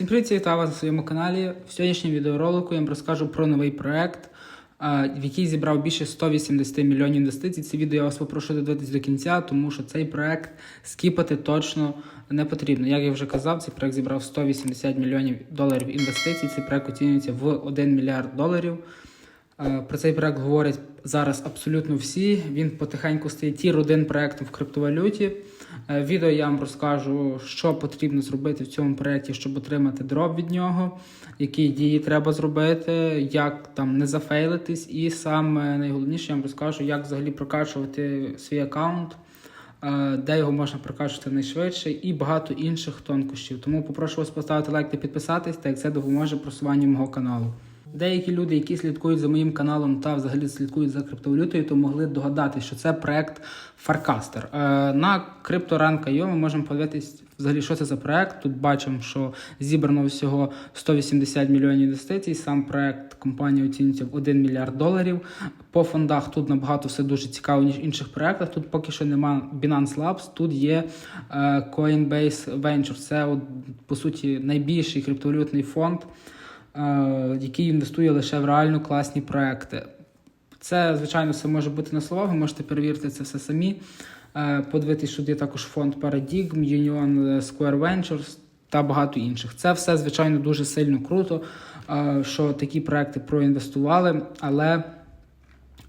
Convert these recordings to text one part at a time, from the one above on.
Всім привіт, вітаю вас на своєму каналі. В сьогоднішньому відеоролику я вам розкажу про новий проект, в який зібрав більше 180 мільйонів інвестицій. Це відео я вас попрошу додивитись до кінця, тому що цей проект скіпати точно не потрібно. Як я вже казав, цей проект зібрав 180 мільйонів доларів інвестицій. Цей проект оцінюється в 1 мільярд доларів. Про цей проект говорять зараз абсолютно всі. Він потихеньку стає тір один проектом в криптовалюті. Е, Відео я вам розкажу, що потрібно зробити в цьому проєкті, щоб отримати дроп від нього, які дії треба зробити, як там не зафейлитись, і саме найголовніше я вам розкажу, як взагалі прокачувати свій аккаунт, е, де його можна прокачувати найшвидше, і багато інших тонкощів. Тому попрошу вас поставити лайк та підписатись, так як це допоможе просуванню мого каналу. Деякі люди, які слідкують за моїм каналом та взагалі слідкують за криптовалютою, то могли догадатися, що це проект Farcaster. Е, на CryptoRank.io ми можемо подивитись взагалі, що це за проект. Тут бачимо, що зібрано всього 180 мільйонів інвестицій. Сам проект компанії оцінюється в 1 мільярд доларів. По фондах тут набагато все дуже цікаво, ніж в інших проектах. Тут поки що немає Binance Labs, тут є е, Coinbase Ventures. Це по суті найбільший криптовалютний фонд який інвестує лише в реально класні проекти. Це, звичайно, все може бути на словах, ви можете перевірити це все самі. Е, Подивитись, що є також фонд Paradigm, Union Square Ventures та багато інших. Це все, звичайно, дуже сильно круто, е, що такі проекти проінвестували, але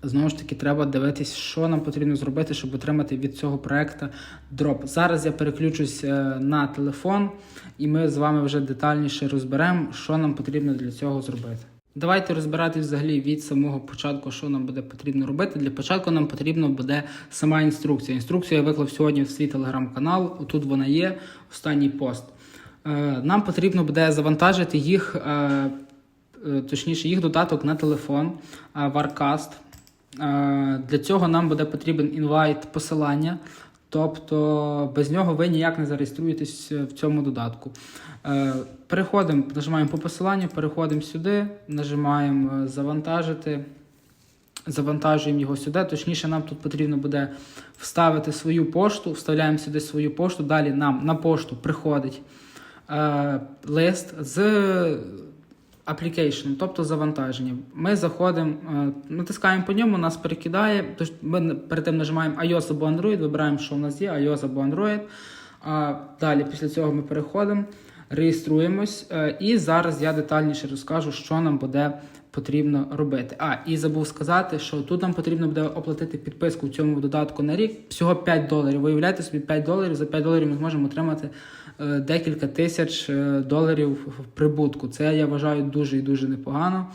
Знову ж таки, треба дивитись, що нам потрібно зробити, щоб отримати від цього проекту дроп. Зараз я переключусь е, на телефон, і ми з вами вже детальніше розберемо, що нам потрібно для цього зробити. Давайте розбиратись взагалі від самого початку, що нам буде потрібно робити. Для початку нам потрібно буде сама інструкція. Інструкцію я виклав сьогодні в свій телеграм-канал. Отут вона є, останній пост. Е, Нам потрібно буде завантажити їх, е, точніше, їх додаток на телефон Warcast. Е, Для цього нам буде потрібен інвайт посилання, тобто без нього ви ніяк не зареєструєтесь в цьому додатку. Е, Переходимо, нажимаємо по посиланню, переходимо сюди, нажимаємо е, завантажити. Завантажуємо його сюди. Точніше, нам тут потрібно буде вставити свою пошту, вставляємо сюди свою пошту. Далі нам на пошту приходить е, лист з application, тобто завантаження. Ми заходимо, е, натискаємо по ньому, нас перекидає. Тож ми перед тим нажимаємо iOS або Android, вибираємо, що у нас є, iOS або Android. А далі після цього ми переходимо, реєструємось. е, І зараз я детальніше розкажу, що нам буде потрібно робити. А, і забув сказати, що тут нам потрібно буде оплатити підписку в цьому додатку на рік. Всього 5 доларів. Виявляєте собі 5 доларів. За 5 доларів ми зможемо отримати декілька тисяч е, доларів в прибутку. Це я вважаю дуже і дуже непогано.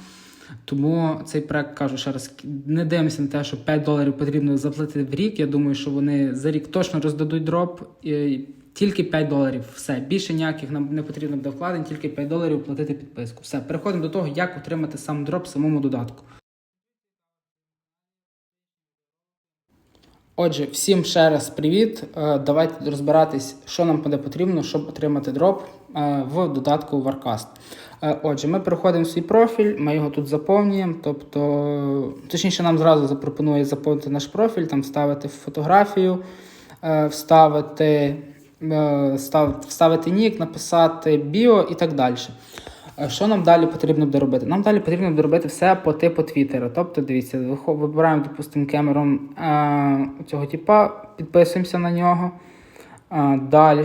Тому цей проект кажу ще раз, не дивимося на те, що 5 доларів потрібно заплатити в рік. Я думаю, що вони за рік точно роздадуть дроп. І тільки 5 доларів. Все. Більше ніяких нам не потрібно буде вкладень, тільки 5 доларів платити підписку. Все, переходимо до того, як отримати сам дроп самому додатку. Отже, всім ще раз привіт. Е, Давайте розбиратись, що нам буде потрібно, щоб отримати дроп е, в додатку Warcast. Е, Отже, ми переходимо в свій профіль, ми його тут заповнюємо. Тобто, точніше, нам зразу запропонує заповнити наш профіль, там вставити фотографію, вставити, вставити нік, написати біо і так далі. Що нам далі потрібно буде робити? Нам далі потрібно буде робити все по типу Твіттера. Тобто, дивіться, вибираємо, допустимо, Кемерон е, цього типа, підписуємося на нього. Е, далі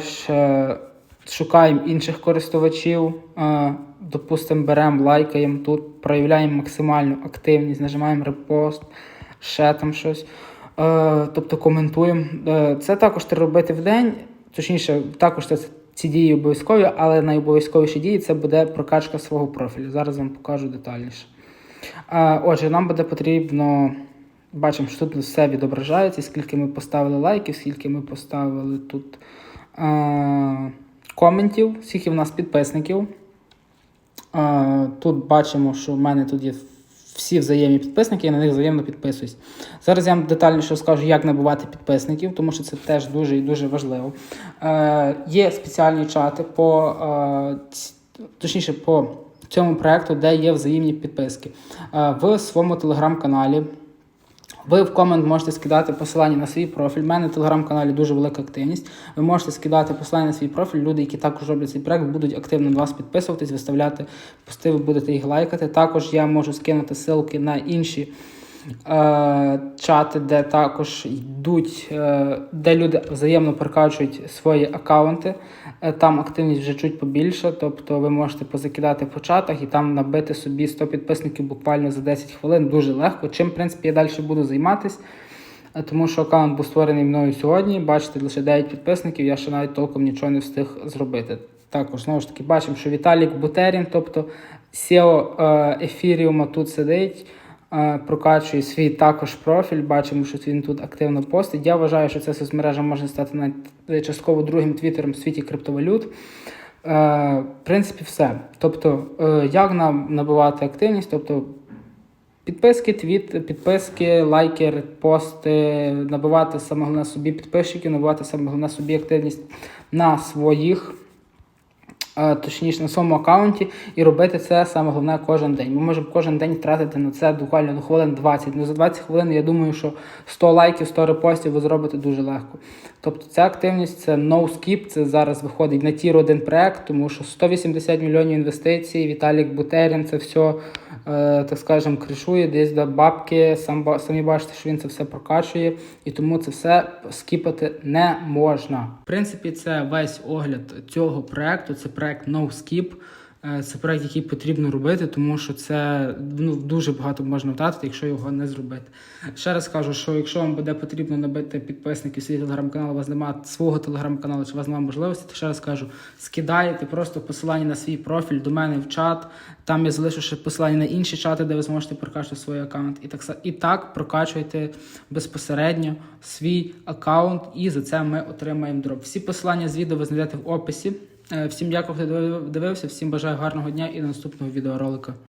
шукаємо інших користувачів. Е, допустимо, беремо, лайкаємо тут, проявляємо максимальну активність, нажимаємо репост, ще там щось. Тобто коментуємо. Це також треба робити в день. Точніше, також це ці дії обов'язкові, але найобов'язковіші дії це буде прокачка свого профілю. Зараз вам покажу детальніше. Отже, нам буде потрібно. Бачимо, що тут все відображається, скільки ми поставили лайків, скільки ми поставили тут е, коментів, скільки в нас підписників. Е, тут бачимо, що в мене тут є всі взаємні підписники, я на них взаємно підписуюсь. Зараз я вам детальніше розкажу, як набувати підписників, тому що це теж дуже і дуже важливо. Е, є спеціальні чати по, е, точніше, по цьому проекту, де є взаємні підписки. Е, в своєму телеграм-каналі Ви в комент можете скидати посилання на свій профіль. У мене в телеграм-каналі дуже велика активність. Ви можете скидати посилання на свій профіль. Люди, які також роблять цей проект, будуть активно на вас підписуватись, виставляти пости, ви будете їх лайкати. Також я можу скинути ссылки на інші чати, де також йдуть, е, де люди взаємно прокачують свої аккаунти. Е, Там активність вже чуть побільше, тобто ви можете позакидати по чатах і там набити собі 100 підписників буквально за 10 хвилин. Дуже легко. Чим, в принципі, я далі буду займатися. Е, Тому що аккаунт був створений мною сьогодні. Бачите, лише 9 підписників, я ще навіть толком нічого не встиг зробити. Також, знову ж таки, бачимо, що Віталік Бутерін, тобто SEO е, Ефіріума тут сидить, е, прокачує свій також профіль. Бачимо, що він тут активно постить. Я вважаю, що ця соцмережа може стати навіть частково другим твіттером в світі криптовалют. Е, в принципі, все. Тобто, е, як нам набивати активність? Тобто, Підписки, твіт, підписки, лайки, репости, набивати саме головне собі підписчиків, набивати саме головне собі активність на своїх, точніше на своєму аккаунті, і робити це саме головне кожен день. Ми можемо кожен день тратити на це буквально ну, хвилин 20. Ну за 20 хвилин я думаю, що 100 лайків, 100 репостів ви зробите дуже легко. Тобто ця активність це no skip, це зараз виходить на тір один проект, тому що 180 мільйонів інвестицій, Віталік Бутерін, це все, так скажемо, кришує, десь до бабки, сам, самі бачите, що він це все прокачує, і тому це все скіпати не можна. В принципі, це весь огляд цього проекту. Це проект NoSkip. Skip. Е, Це проект, який потрібно робити, тому що це ну, дуже багато можна втратити, якщо його не зробити. Ще раз кажу, що якщо вам буде потрібно набити підписників свій телеграм-канал, у вас немає свого телеграм-каналу, чи у вас немає можливості, то ще раз кажу, скидайте просто посилання на свій профіль до мене в чат. Там я залишу ще посилання на інші чати, де ви зможете прокачати свій аккаунт. І так, і так прокачуйте безпосередньо свій аккаунт, і за це ми отримаємо дроп. Всі посилання з відео ви знайдете в описі. Е, Всім дякую, хто дивився, всім бажаю гарного дня і до наступного відеоролика.